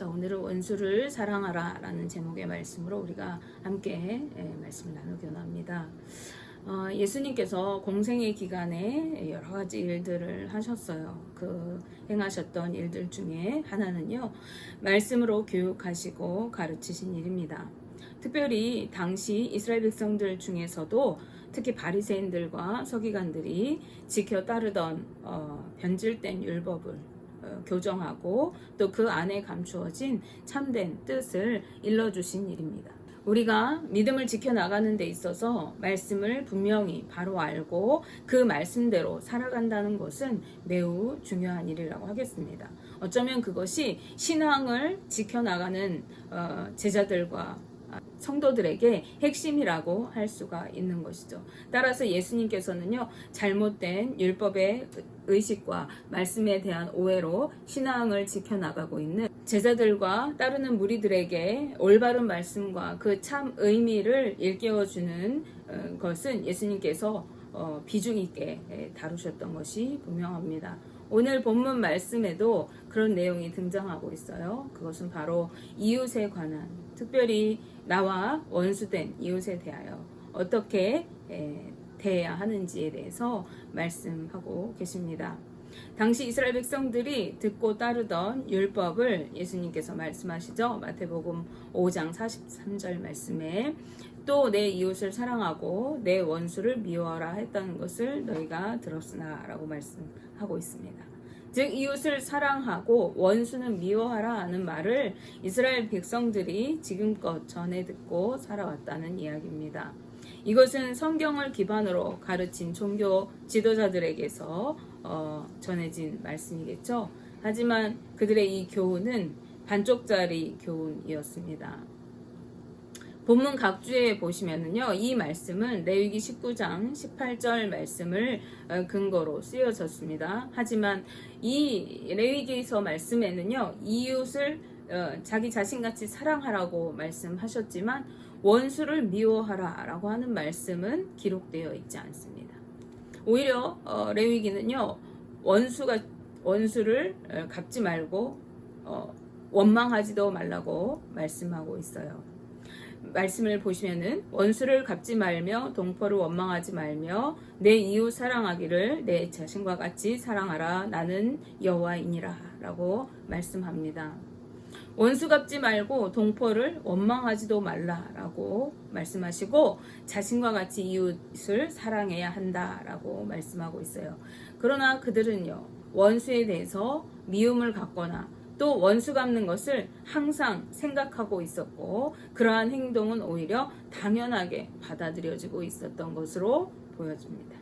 자, 오늘은 원수를 사랑하라 라는 제목의 말씀으로 우리가 함께 예, 말씀을 나누기 원합니다. 어, 예수님께서 공생의 기간에 여러 가지 일들을 하셨어요. 그 행하셨던 일들 중에 하나는요, 말씀으로 교육하시고 가르치신 일입니다. 특별히 당시 이스라엘 백성들 중에서도 특히 바리새인들과 서기관들이 지켜 따르던 어, 변질된 율법을 어, 교정하고 또 그 안에 감추어진 참된 뜻을 일러주신 일입니다. 우리가 믿음을 지켜나가는 데 있어서 말씀을 분명히 바로 알고 그 말씀대로 살아간다는 것은 매우 중요한 일이라고 하겠습니다. 어쩌면 그것이 신앙을 지켜나가는 어, 제자들과 성도들에게 핵심이라고 할 수가 있는 것이죠. 따라서 예수님께서는요, 잘못된 율법의 의식과 말씀에 대한 오해로 신앙을 지켜나가고 있는 제자들과 따르는 무리들에게 올바른 말씀과 그 참 의미를 일깨워주는 어, 것은 예수님께서 어, 비중 있게 예, 다루셨던 것이 분명합니다. 오늘 본문 말씀에도 그런 내용이 등장하고 있어요. 그것은 바로 이웃에 관한, 특별히 나와 원수된 이웃에 대하여 어떻게 에, 대해야 하는지에 대해서 말씀하고 계십니다. 당시 이스라엘 백성들이 듣고 따르던 율법을 예수님께서 말씀하시죠. 마태복음 5장 43절 말씀에 또 내 이웃을 사랑하고 내 원수를 미워하라 했다는 것을 너희가 들었으나 라고 말씀하고 있습니다. 즉 이웃을 사랑하고 원수는 미워하라 하는 말을 이스라엘 백성들이 지금껏 전해 듣고 살아왔다는 이야기입니다. 이것은 성경을 기반으로 가르친 종교 지도자들에게서 어, 전해진 말씀이겠죠. 하지만 그들의 이 교훈은 반쪽짜리 교훈이었습니다. 본문 각주에 보시면은요, 이 말씀은 레위기 19장 18절 말씀을 어, 근거로 쓰여졌습니다. 하지만 이 레위기서 말씀에는요, 이웃을 어, 자기 자신같이 사랑하라고 말씀하셨지만 원수를 미워하라 라고 하는 말씀은 기록되어 있지 않습니다. 오히려 어, 레위기는요, 원수가 원수를 갚지 말고 원망하지도 말라고 말씀하고 있어요. 말씀을 보시면은 원수를 갚지 말며 동포를 원망하지 말며 내 이웃 사랑하기를 내 자신과 같이 사랑하라 나는 여호와이니라라고 말씀합니다. 원수 갚지 말고 동포를 원망하지도 말라라고 말씀하시고 자신과 같이 이웃을 사랑해야 한다라고 말씀하고 있어요. 그러나 그들은요 원수에 대해서 미움을 갖거나 또 원수 갚는 것을 항상 생각하고 있었고 그러한 행동은 오히려 당연하게 받아들여지고 있었던 것으로 보여집니다.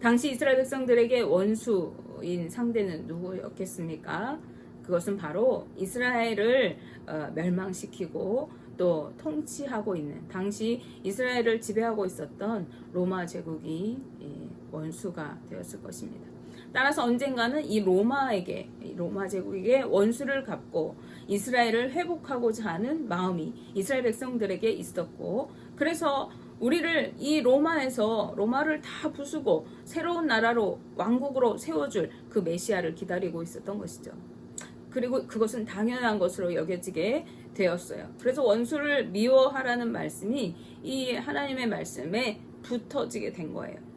당시 이스라엘 백성들에게 원수인 상대는 누구였겠습니까? 그것은 바로 이스라엘을 어, 멸망시키고 또 통치하고 있는 당시 이스라엘을 지배하고 있었던 로마 제국이 예, 원수가 되었을 것입니다. 따라서 언젠가는 이 로마에게 로마 제국에게 원수를 갚고 이스라엘을 회복하고자 하는 마음이 이스라엘 백성들에게 있었고 그래서 우리를 이 로마에서 로마를 다 부수고 새로운 나라로 왕국으로 세워줄 그 메시아를 기다리고 있었던 것이죠. 그리고 그것은 당연한 것으로 여겨지게 되었어요. 그래서 원수를 미워하라는 말씀이 이 하나님의 말씀에 붙어지게 된 거예요.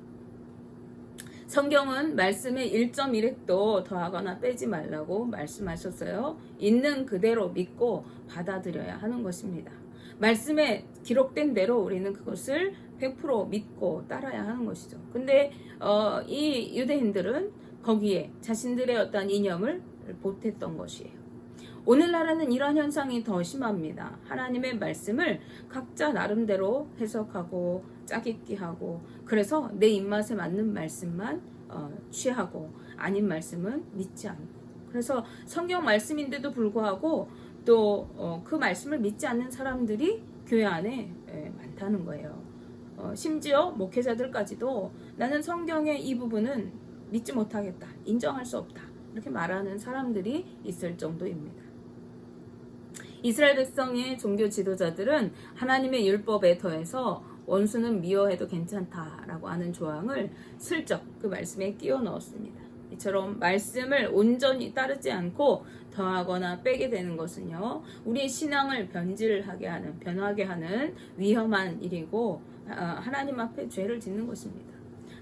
성경은 말씀에 1.1획도 더하거나 빼지 말라고 말씀하셨어요. 있는 그대로 믿고 받아들여야 하는 것입니다. 말씀에 기록된 대로 우리는 그것을 100% 믿고 따라야 하는 것이죠. 근데 어, 이 유대인들은 거기에 자신들의 어떤 이념을 보탰던 것이에요. 오늘날에는 이런 현상이 더 심합니다. 하나님의 말씀을 각자 나름대로 해석하고 짜깁기 하고 그래서 내 입맛에 맞는 말씀만 어, 취하고 아닌 말씀은 믿지 않고 그래서 성경 말씀인데도 불구하고 또그 어, 말씀을 믿지 않는 사람들이 교회 안에 예, 많다는 거예요. 어, 심지어 목회자들까지도 나는 성경의 이 부분은 믿지 못하겠다, 인정할 수 없다 이렇게 말하는 사람들이 있을 정도입니다. 이스라엘 백성의 종교 지도자들은 하나님의 율법에 더해서 원수는 미워해도 괜찮다라고 하는 조항을 슬쩍 그 말씀에 끼워 넣었습니다. 이처럼 말씀을 온전히 따르지 않고 더하거나 빼게 되는 것은요, 우리의 신앙을 변질하게 하는, 변하게 하는 위험한 일이고, 어, 하나님 앞에 죄를 짓는 것입니다.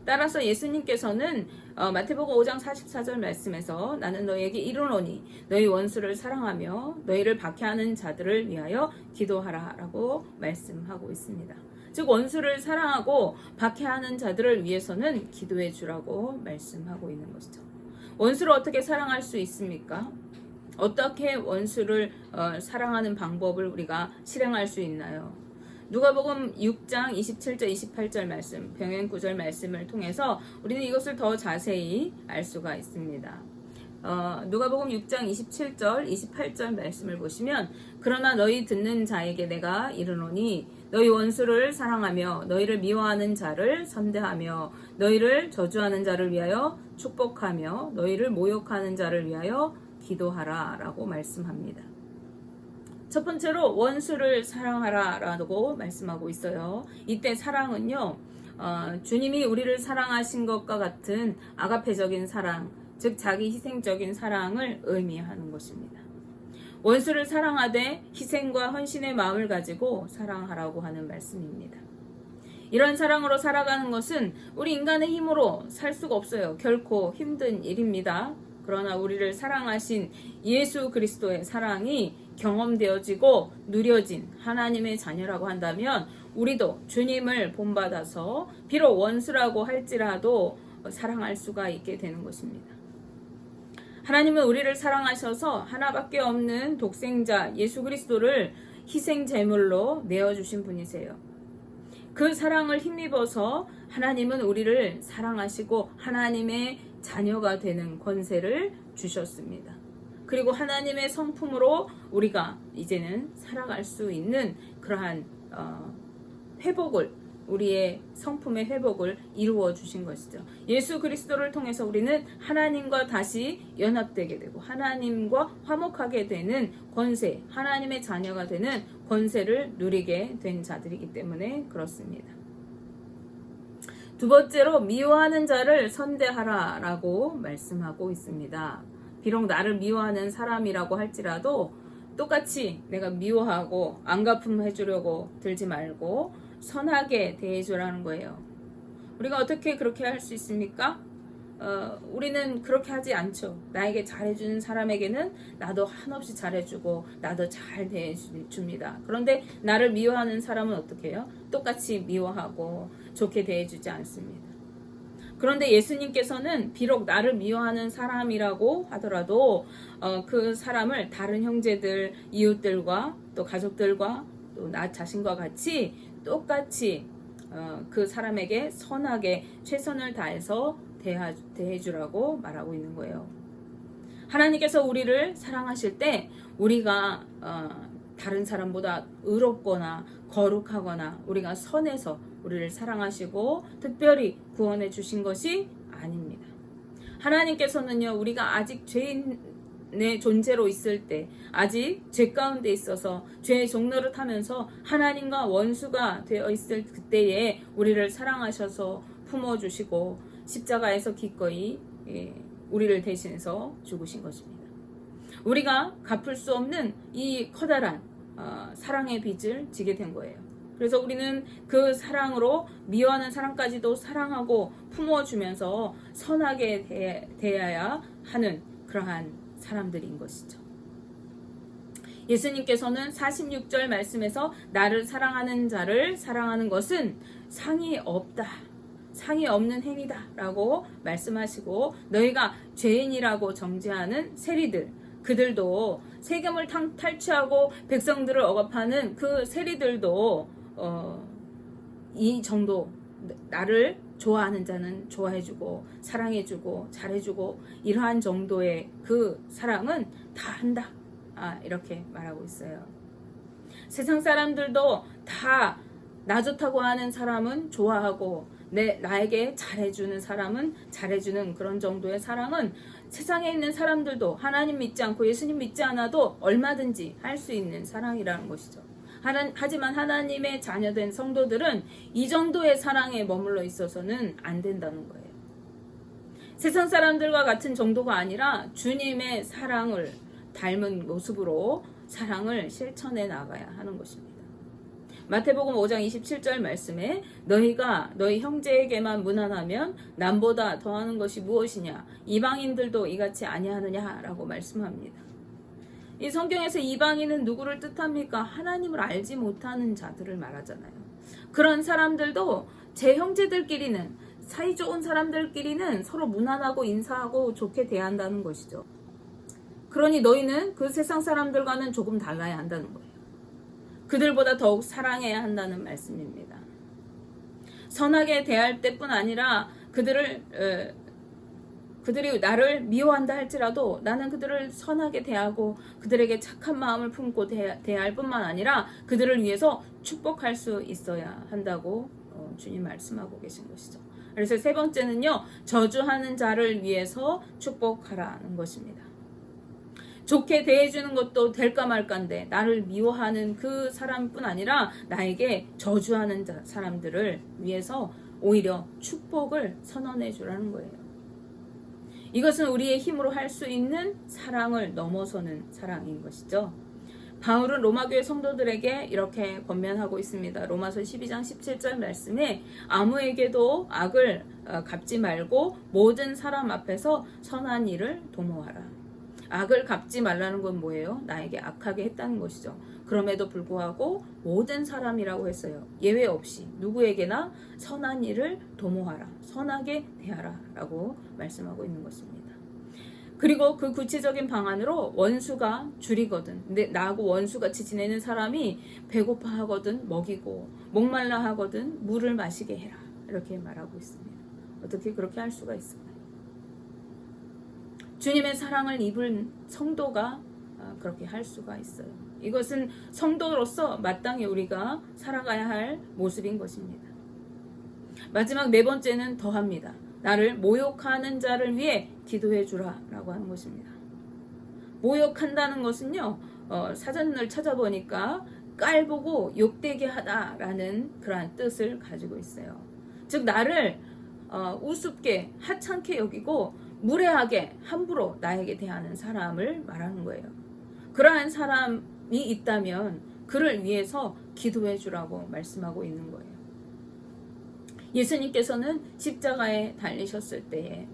따라서 예수님께서는 어, 마태복음 5장 44절 말씀에서 나는 너희에게 이르노니 너희 원수를 사랑하며 너희를 박해하는 자들을 위하여 기도하라라고 말씀하고 있습니다. 즉 원수를 사랑하고 박해하는 자들을 위해서는 기도해 주라고 말씀하고 있는 것이죠. 원수를 어떻게 사랑할 수 있습니까? 어떻게 원수를 어, 사랑하는 방법을 우리가 실행할 수 있나요? 누가복음 6장 27절 28절 말씀, 병행 구절 말씀을 통해서 우리는 이것을 더 자세히 알 수가 있습니다. 어, 누가복음 6장 27절 28절 말씀을 보시면 그러나 너희 듣는 자에게 내가 이르노니 너희 원수를 사랑하며 너희를 미워하는 자를 선대하며 너희를 저주하는 자를 위하여 축복하며 너희를 모욕하는 자를 위하여 기도하라라고 말씀합니다. 첫 번째로 원수를 사랑하라라고 말씀하고 있어요. 이때 사랑은요, 어, 주님이 우리를 사랑하신 것과 같은 아가페적인 사랑, 즉 자기 희생적인 사랑을 의미하는 것입니다. 원수를 사랑하되 희생과 헌신의 마음을 가지고 사랑하라고 하는 말씀입니다. 이런 사랑으로 살아가는 것은 우리 인간의 힘으로 살 수가 없어요. 결코 힘든 일입니다. 그러나 우리를 사랑하신 예수 그리스도의 사랑이 경험되어지고 누려진 하나님의 자녀라고 한다면 우리도 주님을 본받아서 비록 원수라고 할지라도 사랑할 수가 있게 되는 것입니다. 하나님은 우리를 사랑하셔서 하나밖에 없는 독생자 예수 그리스도를 희생 제물로 내어 주신 분이세요. 그 사랑을 힘입어서 하나님은 우리를 사랑하시고 하나님의 자녀가 되는 권세를 주셨습니다. 그리고 하나님의 성품으로 우리가 이제는 살아갈 수 있는 그러한 어, 회복을 우리의 성품의 회복을 이루어 주신 것이죠. 예수 그리스도를 통해서 우리는 하나님과 다시 연합되게 되고 하나님과 화목하게 되는 권세, 하나님의 자녀가 되는 권세를 누리게 된 자들이기 때문에 그렇습니다. 두 번째로 미워하는 자를 선대하라 라고 말씀하고 있습니다. 비록 나를 미워하는 사람이라고 할지라도 똑같이 내가 미워하고 안 갚음 해 주려고 들지 말고 선하게 대해주라는 거예요. 우리가 어떻게 그렇게 할 수 있습니까? 어, 우리는 그렇게 하지 않죠. 나에게 잘해주는 사람에게는 나도 한없이 잘해주고 나도 잘 대해줍니다. 그런데 나를 미워하는 사람은 어떻게 해요? 똑같이 미워하고 좋게 대해주지 않습니다. 그런데 예수님께서는 비록 나를 미워하는 사람이라고 하더라도 어, 그 사람을 다른 형제들, 이웃들과 또 가족들과 또 나 자신과 같이 똑같이 어, 그 사람에게 선하게 최선을 다해서 대하, 대해주라고 말하고 있는 거예요. 하나님께서 우리를 사랑하실 때 우리가 어, 다른 사람보다 의롭거나 거룩하거나 우리가 선해서 우리를 사랑하시고 특별히 구원해 주신 것이 아닙니다. 하나님께서는요, 우리가 아직 죄인 의 존재로 있을 때, 아직 죄 가운데 있어서 죄의 종로를 타면서 하나님과 원수가 되어 있을 그때에 우리를 사랑하셔서 품어주시고 십자가에서 기꺼이 예, 우리를 대신해서 죽으신 것입니다. 우리가 갚을 수 없는 이 커다란 어, 사랑의 빚을 지게 된 거예요. 그래서 우리는 그 사랑으로 미워하는 사람까지도 사랑하고 품어주면서 선하게 대, 대해야 하는 그러한 사람들인 것이죠. 예수님께서는 46절 말씀에서 나를 사랑하는 자를 사랑하는 것은 상이 없다. 상이 없는 행위다. 라고 말씀하시고 너희가 죄인이라고 정죄하는 세리들, 그들도 세금을 탈취하고 백성들을 억압하는 그 세리들도 어, 이 정도 나를 좋아하는 자는 좋아해주고 사랑해주고 잘해주고 이러한 정도의 그 사랑은 다 한다. 아, 이렇게 말하고 있어요. 세상 사람들도 다 나 좋다고 하는 사람은 좋아하고 내 나에게 잘해주는 사람은 잘해주는 그런 정도의 사랑은 세상에 있는 사람들도 하나님 믿지 않고 예수님 믿지 않아도 얼마든지 할 수 있는 사랑이라는 것이죠. 하지만 하나님의 자녀된 성도들은 이 정도의 사랑에 머물러 있어서는 안 된다는 거예요. 세상 사람들과 같은 정도가 아니라 주님의 사랑을 닮은 모습으로 사랑을 실천해 나가야 하는 것입니다. 마태복음 5장 27절 말씀에 너희가 너희 형제에게만 무난하면 남보다 더하는 것이 무엇이냐 이방인들도 이같이 아니하느냐라고 말씀합니다. 이 성경에서 이방인은 누구를 뜻합니까? 하나님을 알지 못하는 자들을 말하잖아요. 그런 사람들도 제 형제들끼리는 사이 좋은 사람들끼리는 서로 무난하고 인사하고 좋게 대한다는 것이죠. 그러니 너희는 그 세상 사람들과는 조금 달라야 한다는 거예요. 그들보다 더욱 사랑해야 한다는 말씀입니다. 선하게 대할 때뿐 아니라 그들을 에, 그들이 나를 미워한다 할지라도 나는 그들을 선하게 대하고 그들에게 착한 마음을 품고 대, 대할 뿐만 아니라 그들을 위해서 축복할 수 있어야 한다고 어, 주님 말씀하고 계신 것이죠. 그래서 세 번째는요, 저주하는 자를 위해서 축복하라는 것입니다. 좋게 대해주는 것도 될까 말까인데 나를 미워하는 그 사람뿐 아니라 나에게 저주하는 자, 사람들을 위해서 오히려 축복을 선언해 주라는 거예요. 이것은 우리의 힘으로 할 수 있는 사랑을 넘어서는 사랑인 것이죠. 바울은 로마교회 성도들에게 이렇게 권면하고 있습니다. 로마서 12장 17절 말씀에 아무에게도 악을 어, 갚지 말고 모든 사람 앞에서 선한 일을 도모하라. 악을 갚지 말라는 건 뭐예요? 나에게 악하게 했다는 것이죠. 그럼에도 불구하고 모든 사람이라고 했어요. 예외 없이 누구에게나 선한 일을 도모하라. 선하게 대하라. 라고 말씀하고 있는 것입니다. 그리고 그 구체적인 방안으로 원수가 줄이거든. 근데 나하고 원수같이 지내는 사람이 배고파 하거든 먹이고 목말라 하거든 물을 마시게 해라. 이렇게 말하고 있습니다. 어떻게 그렇게 할 수가 있을까요? 주님의 사랑을 입은 성도가 아, 그렇게 할 수가 있어요. 이것은 성도로서 마땅히 우리가 살아가야 할 모습인 것입니다. 마지막 네 번째는 더합니다. 나를 모욕하는 자를 위해 기도해 주라 라고 하는 것입니다. 모욕한다는 것은요, 어, 사전을 찾아보니까 깔보고 욕되게 하다라는 그러한 뜻을 가지고 있어요. 즉, 나를 어, 우습게, 하찮게 여기고 무례하게 함부로 나에게 대하는 사람을 말하는 거예요. 그러한 사람 이 있다면 그를 위해서 기도해 주라고 말씀하고 있는 거예요. 예수님께서는 십자가에 달리셨을 때에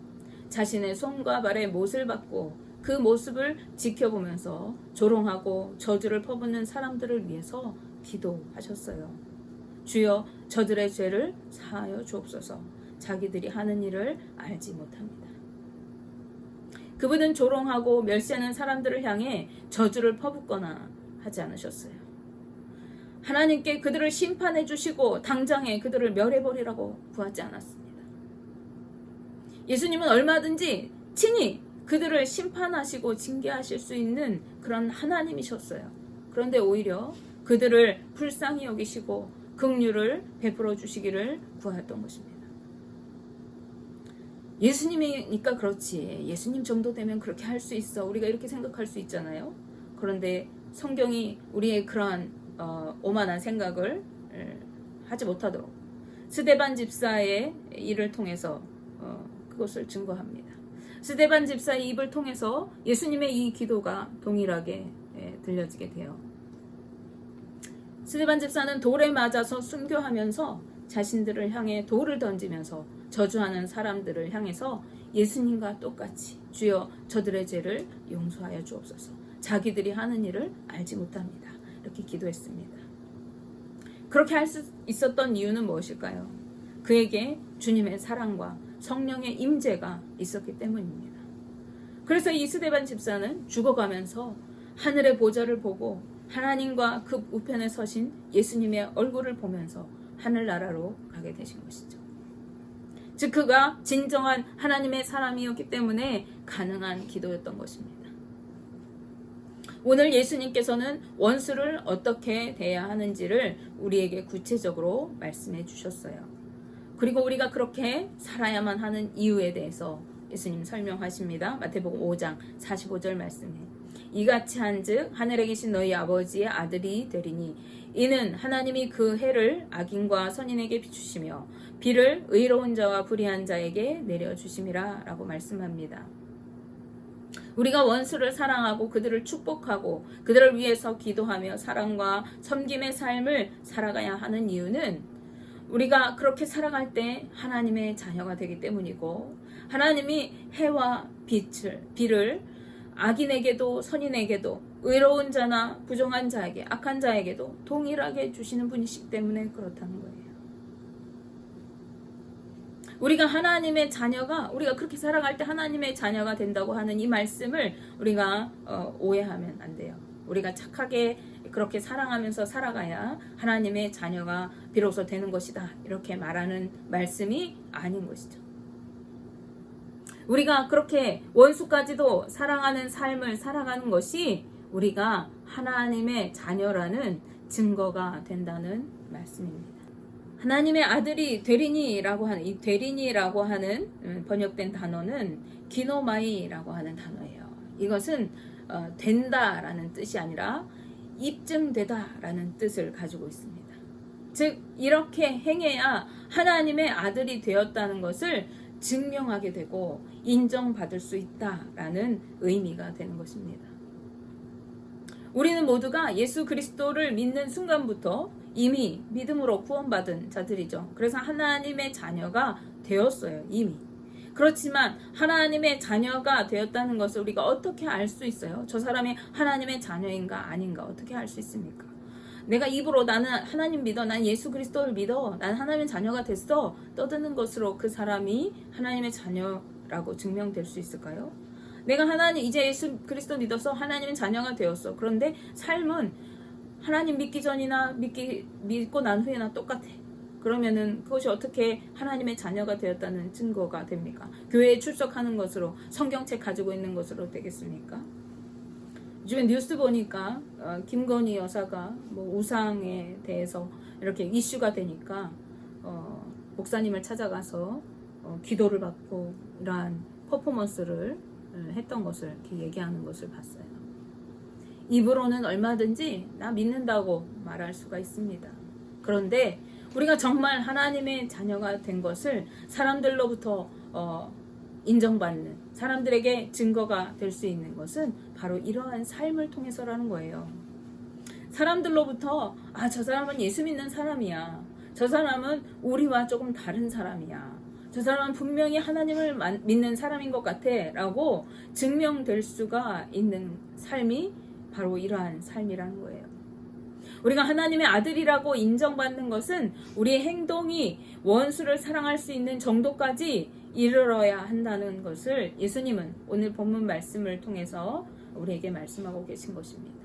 자신의 손과 발에 못을 받고 그 모습을 지켜보면서 조롱하고 저주를 퍼붓는 사람들을 위해서 기도하셨어요. 주여 저들의 죄를 사하여 주옵소서 자기들이 하는 일을 알지 못합니다. 그분은 조롱하고 멸시하는 사람들을 향해 저주를 퍼붓거나 하지 않으셨어요. 하나님께 그들을 심판해 주시고 당장에 그들을 멸해버리라고 구하지 않았습니다. 예수님은 얼마든지 친히 그들을 심판하시고 징계하실 수 있는 그런 하나님이셨어요. 그런데 오히려 그들을 불쌍히 여기시고 긍휼을 베풀어 주시기를 구하였던 것입니다. 예수님이니까 그렇지. 예수님 정도 되면 그렇게 할 수 있어. 우리가 이렇게 생각할 수 있잖아요. 그런데 성경이 우리의 그러한 어, 오만한 생각을 에, 하지 못하도록 스데반 집사의 일을 통해서 어, 그것을 증거합니다. 스데반 집사의 입을 통해서 예수님의 이 기도가 동일하게 에, 들려지게 돼요. 스데반 집사는 돌에 맞아서 순교하면서 자신들을 향해 돌을 던지면서 저주하는 사람들을 향해서 예수님과 똑같이 주여 저들의 죄를 용서하여 주옵소서. 자기들이 하는 일을 알지 못합니다. 이렇게 기도했습니다. 그렇게 할 수 있었던 이유는 무엇일까요? 그에게 주님의 사랑과 성령의 임재가 있었기 때문입니다. 그래서 이스데반 집사는 죽어가면서 하늘의 보좌를 보고 하나님과 그 우편에 서신 예수님의 얼굴을 보면서 하늘나라로 가게 되신 것이죠. 즉 그가 진정한 하나님의 사람이었기 때문에 가능한 기도였던 것입니다. 오늘 예수님께서는 원수를 어떻게 대해야 하는지를 우리에게 구체적으로 말씀해 주셨어요. 그리고 우리가 그렇게 살아야만 하는 이유에 대해서 예수님 설명하십니다. 마태복음 5장 45절 말씀에 이같이 한즉 하늘에 계신 너희 아버지의 아들이 되리니 이는 하나님이 그 해를 악인과 선인에게 비추시며 비를 의로운 자와 불의한 자에게 내려 주심이라라고 말씀합니다. 우리가 원수를 사랑하고 그들을 축복하고 그들을 위해서 기도하며 사랑과 섬김의 삶을 살아가야 하는 이유는 우리가 그렇게 살아갈 때 하나님의 자녀가 되기 때문이고 하나님이 해와 빛을 비를 악인에게도 선인에게도 의로운 자나 부정한 자에게 악한 자에게도 동일하게 주시는 분이시기 때문에 그렇다는 거예요. 우리가 하나님의 자녀가 우리가 그렇게 살아갈 때 하나님의 자녀가 된다고 하는 이 말씀을 우리가 어, 오해하면 안 돼요. 우리가 착하게 그렇게 사랑하면서 살아가야 하나님의 자녀가 비로소 되는 것이다. 이렇게 말하는 말씀이 아닌 것이죠. 우리가 그렇게 원수까지도 사랑하는 삶을 살아가는 것이 우리가 하나님의 자녀라는 증거가 된다는 말씀입니다. 하나님의 아들이 되리니라고 하는 이 되리니라고 하는 음, 번역된 단어는 기노마이라고 하는 단어예요. 이것은 어, 된다라는 뜻이 아니라 입증되다라는 뜻을 가지고 있습니다. 즉 이렇게 행해야 하나님의 아들이 되었다는 것을 증명하게 되고 인정받을 수 있다라는 의미가 되는 것입니다. 우리는 모두가 예수 그리스도를 믿는 순간부터 이미 믿음으로 구원받은 자들이죠. 그래서 하나님의 자녀가 되었어요. 이미. 그렇지만 하나님의 자녀가 되었다는 것을 우리가 어떻게 알 수 있어요? 저 사람이 하나님의 자녀인가 아닌가 어떻게 알 수 있습니까? 내가 입으로 나는 하나님 믿어, 난 예수 그리스도를 믿어, 난 하나님의 자녀가 됐어 떠드는 것으로 그 사람이 하나님의 자녀라고 증명될 수 있을까요? 내가 하나님 이제 예수 그리스도 믿어서 하나님의 자녀가 되었어. 그런데 삶은 하나님 믿기 전이나 믿기 믿고 난 후에나 똑같아. 그러면은 그것이 어떻게 하나님의 자녀가 되었다는 증거가 됩니까? 교회에 출석하는 것으로 성경책 가지고 있는 것으로 되겠습니까? 요즘에 뉴스 보니까 어, 김건희 여사가 뭐 우상에 대해서 이렇게 이슈가 되니까 어, 목사님을 찾아가서 어, 기도를 받고 이러한 퍼포먼스를 어, 했던 것을 이렇게 얘기하는 것을 봤어요. 입으로는 얼마든지 나 믿는다고 말할 수가 있습니다. 그런데 우리가 정말 하나님의 자녀가 된 것을 사람들로부터 어, 인정받는 사람들에게 증거가 될 수 있는 것은 바로 이러한 삶을 통해서라는 거예요. 사람들로부터 아, 저 사람은 예수 믿는 사람이야. 저 사람은 우리와 조금 다른 사람이야. 저 사람은 분명히 하나님을 믿는 사람인 것 같아. 라고 증명될 수가 있는 삶이 바로 이러한 삶이라는 거예요. 우리가 하나님의 아들이라고 인정받는 것은 우리의 행동이 원수를 사랑할 수 있는 정도까지 이르러야 한다는 것을 예수님은 오늘 본문 말씀을 통해서 우리에게 말씀하고 계신 것입니다.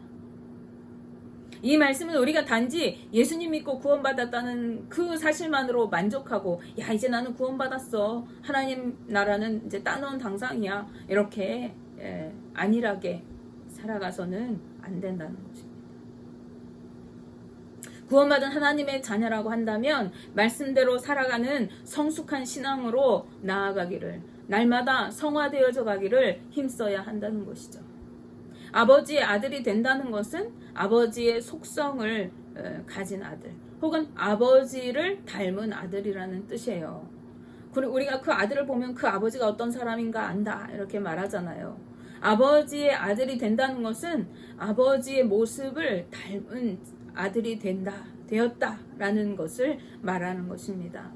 이 말씀은 우리가 단지 예수님 믿고 구원받았다는 그 사실만으로 만족하고 야 이제 나는 구원받았어 하나님 나라는 이제 따놓은 당상이야 이렇게 예, 안일하게 살아가서는 안 된다는 것입니다. 구원받은 하나님의 자녀라고 한다면 말씀대로 살아가는 성숙한 신앙으로 나아가기를 날마다 성화되어져 가기를 힘써야 한다는 것이죠. 아버지의 아들이 된다는 것은 아버지의 속성을 가진 아들 혹은 아버지를 닮은 아들이라는 뜻이에요. 우리가 그 아들을 보면 그 아버지가 어떤 사람인가 안다 이렇게 말하잖아요. 아버지의 아들이 된다는 것은 아버지의 모습을 닮은 아들이 된다, 되었다라는 것을 말하는 것입니다.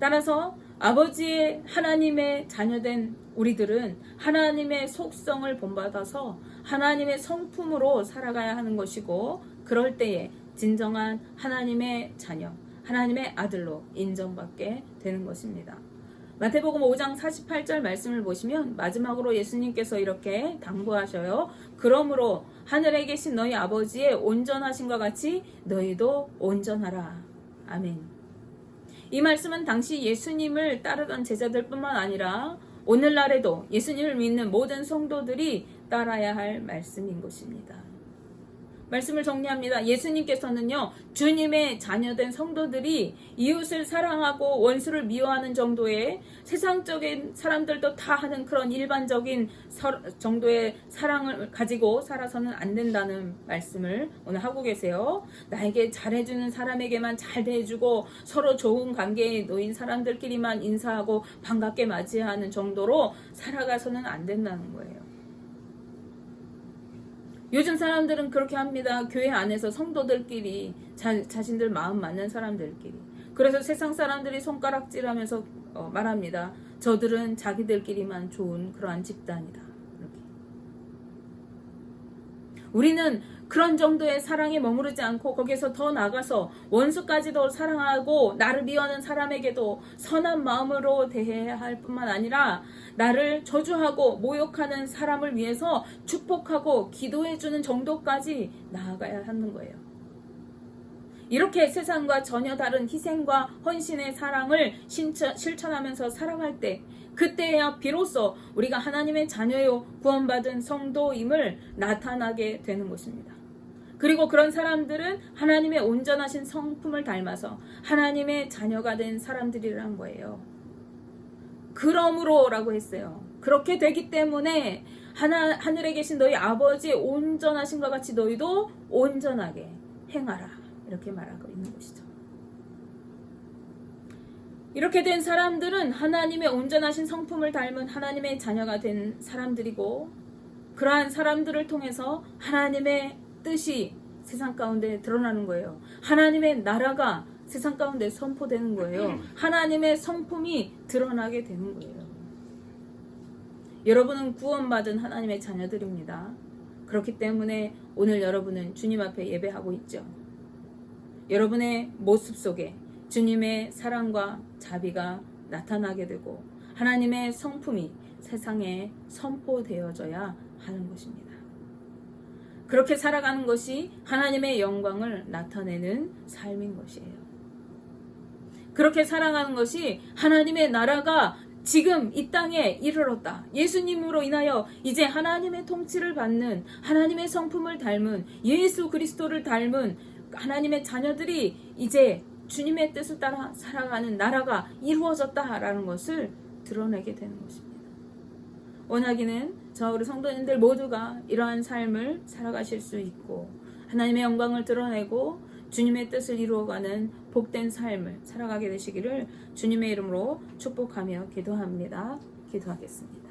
따라서 아버지의 하나님의 자녀된 우리들은 하나님의 속성을 본받아서 하나님의 성품으로 살아가야 하는 것이고 그럴 때에 진정한 하나님의 자녀, 하나님의 아들로 인정받게 되는 것입니다. 마태복음 5장 48절 말씀을 보시면 마지막으로 예수님께서 이렇게 당부하셔요. 그러므로 하늘에 계신 너희 아버지의 온전하신과 같이 너희도 온전하라. 아멘. 이 말씀은 당시 예수님을 따르던 제자들뿐만 아니라 오늘날에도 예수님을 믿는 모든 성도들이 따라야 할 말씀인 것입니다. 말씀을 정리합니다. 예수님께서는요, 주님의 자녀된 성도들이 이웃을 사랑하고 원수를 미워하는 정도의 세상적인 사람들도 다 하는 그런 일반적인 서- 정도의 사랑을 가지고 살아서는 안 된다는 말씀을 오늘 하고 계세요. 나에게 잘해주는 사람에게만 잘 대해주고 서로 좋은 관계에 놓인 사람들끼리만 인사하고 반갑게 맞이하는 정도로 살아가서는 안 된다는 거예요. 요즘 사람들은 그렇게 합니다. 교회 안에서 성도들끼리 자, 자신들 마음 맞는 사람들끼리. 그래서 세상 사람들이 손가락질하면서 어, 말합니다. 저들은 자기들끼리만 좋은 그러한 집단이다. 이렇게. 우리는 그런 정도의 사랑에 머무르지 않고 거기서 더 나가서 원수까지도 사랑하고 나를 미워하는 사람에게도 선한 마음으로 대해야 할 뿐만 아니라 나를 저주하고 모욕하는 사람을 위해서 축복하고 기도해주는 정도까지 나아가야 하는 거예요. 이렇게 세상과 전혀 다른 희생과 헌신의 사랑을 실천하면서 살아갈 때, 그때야 비로소 우리가 하나님의 자녀요 구원받은 성도임을 나타나게 되는 것입니다. 그리고 그런 사람들은 하나님의 온전하신 성품을 닮아서 하나님의 자녀가 된 사람들이란 거예요. 그러므로라고 했어요. 그렇게 되기 때문에 하나, 하늘에 계신 너희 아버지 온전하신 것 같이 너희도 온전하게 행하라. 이렇게 말하고 있는 것이죠. 이렇게 된 사람들은 하나님의 온전하신 성품을 닮은 하나님의 자녀가 된 사람들이고 그러한 사람들을 통해서 하나님의 뜻이 세상 가운데 드러나는 거예요. 하나님의 나라가 세상 가운데 선포되는 거예요. 하나님의 성품이 드러나게 되는 거예요. 여러분은 구원받은 하나님의 자녀들입니다. 그렇기 때문에 오늘 여러분은 주님 앞에 예배하고 있죠. 여러분의 모습 속에 주님의 사랑과 자비가 나타나게 되고 하나님의 성품이 세상에 선포되어져야 하는 것입니다. 그렇게 살아가는 것이 하나님의 영광을 나타내는 삶인 것이에요. 그렇게 살아가는 것이 하나님의 나라가 지금 이 땅에 이르렀다. 예수님으로 인하여 이제 하나님의 통치를 받는 하나님의 성품을 닮은 예수 그리스도를 닮은 하나님의 자녀들이 이제 주님의 뜻을 따라 살아가는 나라가 이루어졌다라는 것을 드러내게 되는 것입니다. 원하기는 저 우리 성도님들 모두가 이러한 삶을 살아가실 수 있고 하나님의 영광을 드러내고 주님의 뜻을 이루어가는 복된 삶을 살아가게 되시기를 주님의 이름으로 축복하며 기도합니다. 기도하겠습니다.